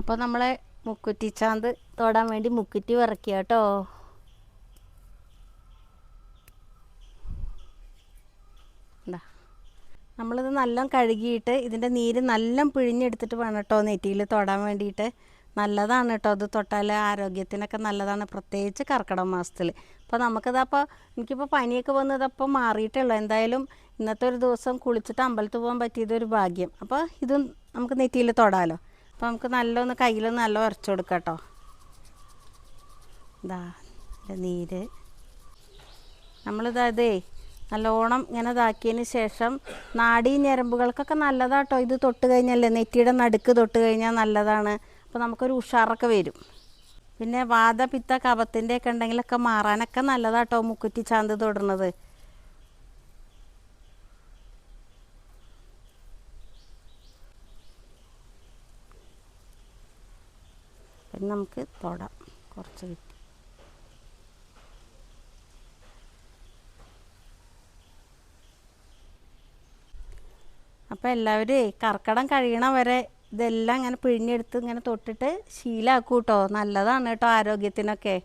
അപ്പോൾ നമ്മളെ മുക്കുറ്റി ചാന്ത് തൊടാൻ വേണ്ടി മുക്കുറ്റി വിറക്കുക കേട്ടോ നമ്മളിത് നല്ലം കഴുകിയിട്ട് ഇതിന്റെ നീര് നല്ലം പിഴിഞ്ഞെടുത്തിട്ട് വേണം കേട്ടോ നെറ്റിയിൽ തൊടാൻ വേണ്ടിയിട്ട് നല്ലതാണ് കേട്ടോ അത് തൊട്ടാൽ ആരോഗ്യത്തിനൊക്കെ നല്ലതാണ്. പ്രത്യേകിച്ച് കർക്കിടക മാസത്തിൽ അപ്പോൾ നമുക്കിതപ്പോൾ എനിക്കിപ്പോൾ പനിയൊക്കെ വന്നതപ്പോൾ മാറിയിട്ടുള്ളൂ. എന്തായാലും ഇന്നത്തെ ഒരു ദിവസം കുളിച്ചിട്ട് അമ്പലത്തിൽ പോകാൻ പറ്റിയതൊരു ഭാഗ്യം. അപ്പോൾ ഇതും നമുക്ക് നെറ്റിയിൽ തൊടാലോ. അപ്പോൾ നമുക്ക് നല്ലൊന്ന് കയ്യിലൊന്ന് നല്ല ഉരച്ചു കൊടുക്കാം കേട്ടോ. ഇതാ നീര്. നമ്മളിതേ നല്ലോണം ഇങ്ങനെ ഇതാക്കിയതിന് ശേഷം നാടീ ഞരമ്പുകൾക്കൊക്കെ നല്ലതാട്ടോ. ഇത് തൊട്ട് കഴിഞ്ഞല്ലേ നെറ്റിയുടെ നടുക്ക് തൊട്ട് കഴിഞ്ഞാൽ നല്ലതാണ്. അപ്പോൾ നമുക്കൊരു ഉഷാറൊക്കെ വരും. പിന്നെ വാദപിത്ത പിത്ത ഒക്കെ ഉണ്ടെങ്കിലൊക്കെ മാറാനൊക്കെ നല്ലതാട്ടോ മുക്കുറ്റി ചാന്ത് തൊടുന്നത്. പിന്നെ നമുക്ക് തൊടാം. കുറച്ച് കിട്ടി. അപ്പോൾ എല്ലാവരും കർക്കടം കഴിയണ വരെ ഇതെല്ലാം ഇങ്ങനെ പിഴിഞ്ഞെടുത്ത് ഇങ്ങനെ തൊട്ടിട്ട് ശീലാക്കൂട്ടോ. നല്ലതാണ് കേട്ടോ ആരോഗ്യത്തിനൊക്കെ.